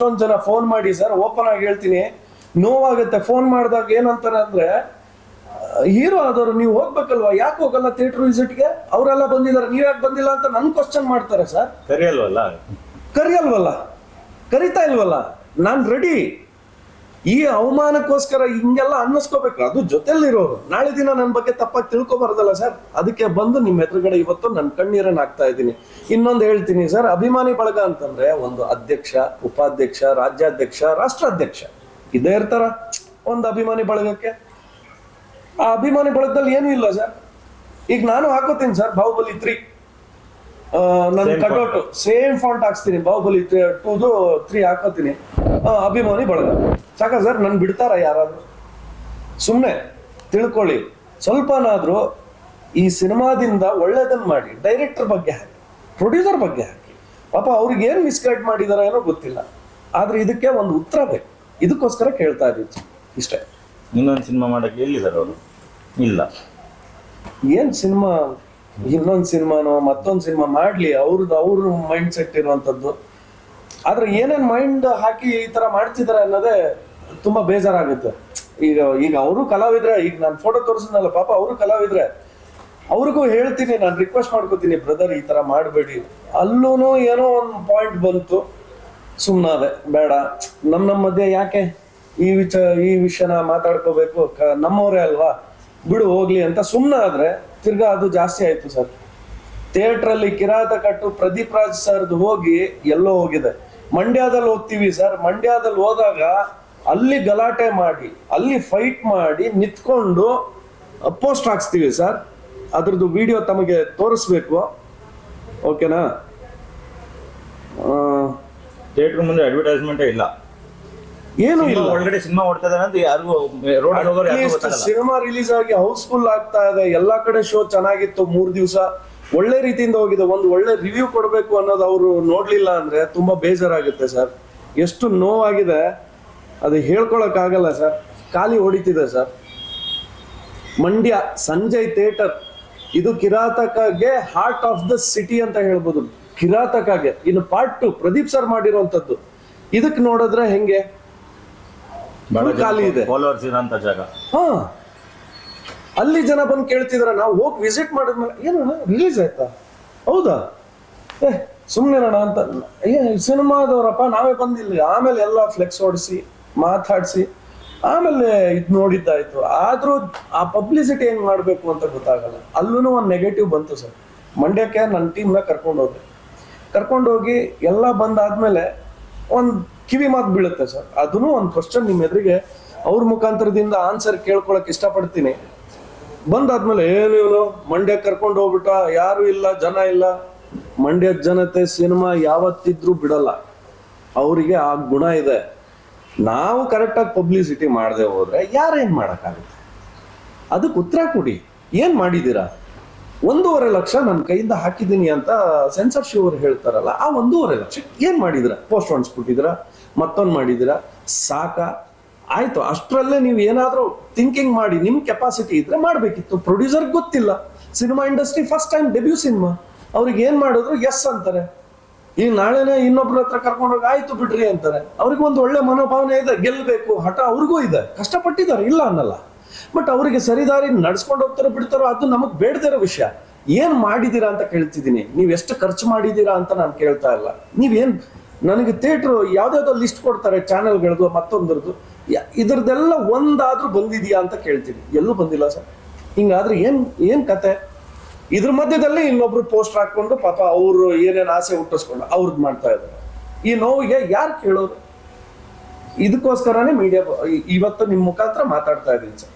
ಎಷ್ಟೊಂದ್ ಜನ ಫೋನ್ ಮಾಡಿ ಸರ್ ಓಪನ್ ಆಗಿ ಹೇಳ್ತೀನಿ. ನೋವಾಗುತ್ತೆ. ಫೋನ್ ಮಾಡಿದಾಗ ಏನಂತಾರೆ ಅಂದ್ರೆ ಹೀರೋ ಆದವ್ರು ನೀವು ಹೋಗ್ಬೇಕಲ್ವಾ? ಯಾಕೆ ಹೋಗಲ್ಲ ಥಿಯೇಟರ್ ವಿಸಿಟ್ಗೆ ಅವರೆಲ್ಲ ಬಂದಿದ್ದಾರೆ. ನೀವ್ ಯಾಕೆ ಬಂದಿಲ್ಲ ಅಂತ ನನ್ ಕ್ವಶನ್ ಮಾಡ್ತಾರೆ ಸರ್. ಕರಿಯಲ್ವಲ್ಲ? ಕರಿಯಲ್ವಲ್ಲ. ಕರಿತಾ ಇಲ್ವಲ್ಲ. ನಾನು ರೆಡಿ ಈ ಅವಮಾನಕ್ಕೋಸ್ಕರ ಹಿಂಗೆಲ್ಲ ಅನ್ನಿಸ್ಕೋಬೇಕು. ಅದು ಜೊತೆಲಿರೋರು. ನಾಳೆ ದಿನ ನನ್ನ ಬಗ್ಗೆ ತಪ್ಪಾಗಿ ತಿಳ್ಕೊಬಾರ್ದಲ್ಲ ಸರ್. ಅದಕ್ಕೆ ಬಂದು ನಿಮ್ಮ ಎದುರುಗಡೆ ಇವತ್ತು ನನ್ನ ಕಣ್ಣೀರನ್ನ ಹಾಕ್ತಾ ಇದ್ದೀನಿ. ಇನ್ನೊಂದು ಹೇಳ್ತೀನಿ ಸರ್ ಅಭಿಮಾನಿ ಬಳಗ ಅಂತಂದ್ರೆ ಒಂದು ಅಧ್ಯಕ್ಷ ಉಪಾಧ್ಯಕ್ಷ ರಾಜ್ಯಾಧ್ಯಕ್ಷ ರಾಷ್ಟ್ರಾಧ್ಯಕ್ಷ. ಇದೇ ಇರ್ತಾರ ಒಂದು ಅಭಿಮಾನಿ ಬಳಗಕ್ಕೆ. ಆ ಅಭಿಮಾನಿ ಬಳಗದಲ್ಲಿ ಏನೂ ಇಲ್ಲ ಸರ್. ಈಗ ನಾನು ಹಾಕೋತೀನಿ ಸರ್ ಬಾಹುಬಲಿ ತ್ರೀ ನನ್ನ ಕಟೌಟ್ ಸೇಮ್ ಫಾಂಟ್ ಹಾಕ್ಸ್ತೀನಿ. ಬಾಹುಬಲಿ ಟೂದು ತ್ರೀ ಹಾಕೋತೀನಿ. ಅಭಿಮಾನಿ ಬಳಗ. ಸಾಕ ಸರ್ ನನ್ ಬಿಡ್ತಾರ ಯಾರಾದರೂ? ಸುಮ್ಮನೆ ತಿಳ್ಕೊಳ್ಳಿ. ಸ್ವಲ್ಪನಾದರೂ ಈ ಸಿನಿಮಾದಿಂದ ಒಳ್ಳೇದನ್ನು ಮಾಡಿ ಡೈರೆಕ್ಟರ್ ಬಗ್ಗೆ ಹಾಕಿ ಪ್ರೊಡ್ಯೂಸರ್ ಬಗ್ಗೆ ಹಾಕಿ. ಪಾಪ ಅವ್ರಿಗೆ ಏನ್ ಮಿಸ್ಗೈಡ್ ಮಾಡಿದಾರ ಏನೋ ಗೊತ್ತಿಲ್ಲ. ಆದ್ರೆ ಇದಕ್ಕೆ ಒಂದು ಉತ್ತರ ಬೇಕು. ಇದಕ್ಕೋಸ್ಕರ ಕೇಳ್ತಾ ಇದ್ದೀನಿ ಇಷ್ಟೇ. ಇನ್ನೊಂದು ಸಿನಿಮಾ ಮಾಡಕ್ಕೆ ಎಲ್ಲಿದ್ದಾರೆ ಅವರು? ಇಲ್ಲ. ಏನು ಸಿನಿಮಾ? ಇನ್ನೊಂದು ಸಿನಿಮಾನೋ ಮತ್ತೊಂದು ಸಿನಿಮಾ ಮಾಡ್ಲಿ. ಅವ್ರದ್ದು ಅವ್ರ ಮೈಂಡ್ ಸೆಟ್ ಇರುವಂತದ್ದು. ಆದ್ರೆ ಏನೇನು ಮೈಂಡ್ ಹಾಕಿ ಈ ತರ ಮಾಡ್ತಿದ್ದಾರೆ ಅನ್ನೋದೇ ತುಂಬಾ ಬೇಜಾರಾಗುತ್ತೆ. ಈಗ ಈಗ ಅವರು ಕಲಾವಿದ್ರೆ, ಈಗ ನಾನು ಫೋಟೋ ತೋರಿಸಿದ್ನಲ್ಲ ಪಾಪ, ಅವರು ಕಲಾವಿದ್ರೆ, ಅವ್ರಿಗೂ ಹೇಳ್ತೀನಿ, ನಾನು ರಿಕ್ವೆಸ್ಟ್ ಮಾಡ್ಕೋತೀನಿ ಬ್ರದರ್ ಈ ತರ ಮಾಡಬೇಡಿ. ಅಲ್ಲೂ ಏನೋ ಒಂದು ಪಾಯಿಂಟ್ ಬಂತು. ಸುಮ್ಮನಾದೆ ಬೇಡ. ನಮ್ಮ ನಮ್ಮ ಮಧ್ಯೆ ಯಾಕೆ ಈ ವಿಚ, ಈ ವಿಷಯನ ಮಾತಾಡ್ಕೋಬೇಕು? ಕ- ನಮ್ಮವರೇ ಅಲ್ವಾ? ಬಿಡು, ಹೋಗ್ಲಿ ಅಂತ ಸುಮ್ಮನೆ ಆದ್ರೆ ತಿರ್ಗಾ ಅದು ಜಾಸ್ತಿ ಆಯ್ತು ಸರ್. ಥಿಯೇಟರ್ ಅಲ್ಲಿ ಕಿರಾತ ಕಟ್ಟು ಪ್ರದೀಪ್ ರಾಜ್ ಸರ್ದು ಹೋಗಿ ಎಲ್ಲೋ ಹೋಗಿದೆ. ಮಂಡ್ಯದಲ್ಲಿ ಹೋಗ್ತೀವಿ ಸರ್. ಮಂಡ್ಯದಲ್ಲಿ ಹೋದಾಗ ಅಲ್ಲಿ ಗಲಾಟೆ ಮಾಡಿ ಅಲ್ಲಿ ಫೈಟ್ ಮಾಡಿ ನಿಂತ್ಕೊಂಡು ಪೋಸ್ಟ್ ಹಾಕ್ಸ್ತೀವಿ ಸರ್ ಅದ್ರದ್ದು ವಿಡಿಯೋ ತಮಗೆ ತೋರಿಸ್ಬೇಕು. ಓಕೆನಾ ಥಿಯೇಟರ್ ಮುಂದೆ ಅಡ್ವರ್ಟೈಸ್ಮೆಂಟ್ ಇಲ್ಲ. ಏನು ಇಲ್ಲ. ಆಲ್ರೆಡಿ ಸಿನಿಮಾ ಓಡ್ತಾ ಅಂತ ಯಾರಿಗೂ ರೋಡ್ ಹೋಗೋರು ಯಾರಿಗೂ ಗೊತ್ತಾಗಲ್ಲ. ಸಿನಿಮಾ ರಿಲೀಸ್ ಆಗಿ ಹೌಸ್ಫುಲ್ ಆಗ್ತಾ ಇದೆ. ಎಲ್ಲಾ ಕಡೆ ಶೋ ಚೆನ್ನಾಗಿತ್ತು ಮೂರ್ ದಿವಸ. ಒಳ್ಳೆ ರೀತಿಯಿಂದ ಹೋಗಿದೆ. ಒಂದು ಒಳ್ಳೆ ರಿವ್ಯೂ ಕೊಡಬೇಕು ಅನ್ನೋದು ಅವರು ನೋಡ್ಲಿಲ್ಲ ಅಂದ್ರೆ ತುಂಬಾ ಬೇಜಾರಾಗುತ್ತೆ ಸರ್ ಎಷ್ಟು ನೋವಾಗಿದೆ. ಅದು ಹೇಳ್ಕೊಳಕ್ ಆಗಲ್ಲ ಸರ್. ಖಾಲಿ ಹೊಡಿತಿದೆ ಸರ್. ಮಂಡ್ಯ ಸಂಜಯ್ ಥಿಯೇಟರ್. ಇದು ಕಿರಾತಕಗೆ ಹಾರ್ಟ್ ಆಫ್ ದ ಸಿಟಿ ಅಂತ ಹೇಳ್ಬೋದು. ಕಿರಾತಕಗೆ. ಇನ್ನು ಪಾರ್ಟ್ ಟು ಪ್ರದೀಪ್ ಸರ್ ಮಾಡಿರುವಂತದ್ದು ಇದಕ್ಕೆ ನೋಡಿದ್ರೆ ಹೆಂಗೆ? ಖಾಲಿ ಇದೆ. ಜಾಗ. ಹಾ. ಅಲ್ಲಿ ಜನ ಬಂದು ಕೇಳ್ತಿದ್ರ ನಾವು ಹೋಗಿ ವಿಸಿಟ್ ಮಾಡಿದ್ಮೇಲೆ ಏನಣ್ಣ ರಿಲೀಸ್ ಆಯ್ತಾ? ಹೌದಾ? ಏ ಸುಮ್ಮನೆ ಅಂತ. ಏ ಸಿನಿಮಾದವರಪ್ಪ ನಾವೇ ಬಂದಿಲ್ಲ. ಆಮೇಲೆ ಎಲ್ಲ ಫ್ಲೆಕ್ಸ್ ಹೊಡಿಸಿ ಮಾತಾಡಿಸಿ. ಆಮೇಲೆ ಇದು ನೋಡಿದ್ದಾಯ್ತು. ಆದರೂ ಆ ಪಬ್ಲಿಸಿಟಿ ಹೆಂಗ್ ಮಾಡಬೇಕು ಅಂತ ಗೊತ್ತಾಗಲ್ಲ. ಅಲ್ಲೂ ಒಂದು ನೆಗೆಟಿವ್ ಬಂತು ಸರ್. ಮಂಡ್ಯಕ್ಕೆ ನನ್ನ ಟೀಮ್ನ ಕರ್ಕೊಂಡು ಕರ್ಕೊಂಡೋಗಿ ಕರ್ಕೊಂಡು ಹೋಗಿ ಎಲ್ಲ ಬಂದಾದ್ಮೇಲೆ ಒಂದು ಕಿವಿ ಮಾತು ಬೀಳುತ್ತೆ ಸರ್. ಅದನ್ನು ಒಂದು ಕ್ವಶನ್ ನಿಮ್ಮ ಎದುರಿಗೆ ಅವ್ರ ಮುಖಾಂತರದಿಂದ ಆನ್ಸರ್ ಕೇಳ್ಕೊಳಕ್ ಇಷ್ಟಪಡ್ತೀನಿ. ಬಂದಾದ್ಮೇಲೆ ಏನು ಇವನು ಮಂಡ್ಯ ಕರ್ಕೊಂಡು ಹೋಗ್ಬಿಟ್ಟ ಯಾರು ಇಲ್ಲ, ಜನ ಇಲ್ಲ. ಮಂಡ್ಯದ ಜನತೆ ಸಿನಿಮಾ ಯಾವತ್ತಿದ್ರೂ ಬಿಡಲ್ಲ. ಅವರಿಗೆ ಆ ಗುಣ ಇದೆ. ನಾವು ಕರೆಕ್ಟಾಗಿ ಪಬ್ಲಿಸಿಟಿ ಮಾಡದೆ ಹೋದ್ರೆ ಯಾರೇನ್ ಮಾಡೋಕ್ಕಾಗುತ್ತೆ? ಅದಕ್ಕೆ ಉತ್ತರ ಕೊಡಿ. ಏನು ಮಾಡಿದ್ದೀರಾ? ಒಂದೂವರೆ ಲಕ್ಷ ನನ್ನ ಕೈಯಿಂದ ಹಾಕಿದ್ದೀನಿ ಅಂತ ಸೆನ್ಸರ್ ಶಿವ್ ಅವ್ರು ಹೇಳ್ತಾರಲ್ಲ, ಆ ಒಂದೂವರೆ ಲಕ್ಷ ಏನು ಮಾಡಿದಿರ ಪೋಸ್ಟ್ ಹೊಣಿಸ್ಬಿಟ್ಟಿದ್ದೀರಾ ಮತ್ತೊಂದು ಮಾಡಿದಿರಾ ಸಾಕ? ಆಯಿತು, ಅಷ್ಟರಲ್ಲೇ ನೀವು ಏನಾದರೂ ಥಿಂಕಿಂಗ್ ಮಾಡಿ ನಿಮ್ಮ ಕೆಪಾಸಿಟಿ ಇದ್ರೆ ಮಾಡಬೇಕಿತ್ತು. ಪ್ರೊಡ್ಯೂಸರ್ ಗೊತ್ತಿಲ್ಲ. Cinema industry first time debut cinema ಅವ್ರಿಗೆ ಏನು ಮಾಡಿದ್ರು? ಎಸ್ ಅಂತಾರೆ. ಈಗ ನಾಳೆನೆ ಇನ್ನೊಬ್ರ ಹತ್ರ ಕರ್ಕೊಂಡೋಗಿ ಆಯ್ತು ಬಿಡ್ರಿ ಅಂತಾರೆ. ಅವ್ರಿಗೆ ಒಂದು ಒಳ್ಳೆ ಮನೋಭಾವನೆ ಇದೆ ಗೆಲ್ಲಬೇಕು ಹಠ ಅವ್ರಿಗೂ ಇದೆ. ಕಷ್ಟಪಟ್ಟಿದ್ದಾರೆ, ಇಲ್ಲ ಅನ್ನಲ್ಲ. ಬಟ್ ಅವರಿಗೆ ಸರಿದಾರಿ ನಡ್ಸ್ಕೊಂಡು ಹೋಗ್ತಾರೋ ಬಿಡ್ತಾರೋ, ಅದು ನಮಗ್ ಬೇಡದಿರೋ ವಿಷಯ. ಏನ್ ಮಾಡಿದೀರಾ ಅಂತ ಕೇಳ್ತಿದ್ದೀನಿ. ನೀವ್ ಎಷ್ಟು ಖರ್ಚು ಮಾಡಿದೀರಾ ಅಂತ ನಾನು ಕೇಳ್ತಾ ಇಲ್ಲ. ನೀವೇನ್ ನನಗೆ ಥಿಯೇಟ್ರು ಯಾವ್ದಾವ್ದೋ ಲಿಸ್ಟ್ ಕೊಡ್ತಾರೆ ಚಾನೆಲ್ಗಳದ್ದು ಮತ್ತೊಂದ್ರದ್ದು. ಇದ್ರದ್ದೆಲ್ಲ ಒಂದಾದ್ರೂ ಬಂದಿದ್ಯಾ ಅಂತ ಕೇಳ್ತೀನಿ. ಎಲ್ಲೂ ಬಂದಿಲ್ಲ ಸರ್. ಹಿಂಗಾದ್ರೆ ಏನ್ ಏನ್ ಕತೆ? ಇದ್ರ ಮಧ್ಯದಲ್ಲಿ ಇನ್ನೊಬ್ರು ಪೋಸ್ಟ್ ಹಾಕೊಂಡು ಪಾಪ ಅವರು ಏನೇನು ಆಸೆ ಹುಟ್ಟಿಸ್ಕೊಂಡು ಅವ್ರದ್ದು ಮಾಡ್ತಾ ಇದ್ದಾರೆ ಈ ನೋವಿಗೆ ಯಾರು ಕೇಳೋದು? ಇದಕ್ಕೋಸ್ಕರನೇ ಮೀಡಿಯಾ ಇವತ್ತು ನಿಮ್ಮ ಮುಖಾಂತರ ಮಾತಾಡ್ತಾ ಇದ್ದೀನಿ ಸರ್.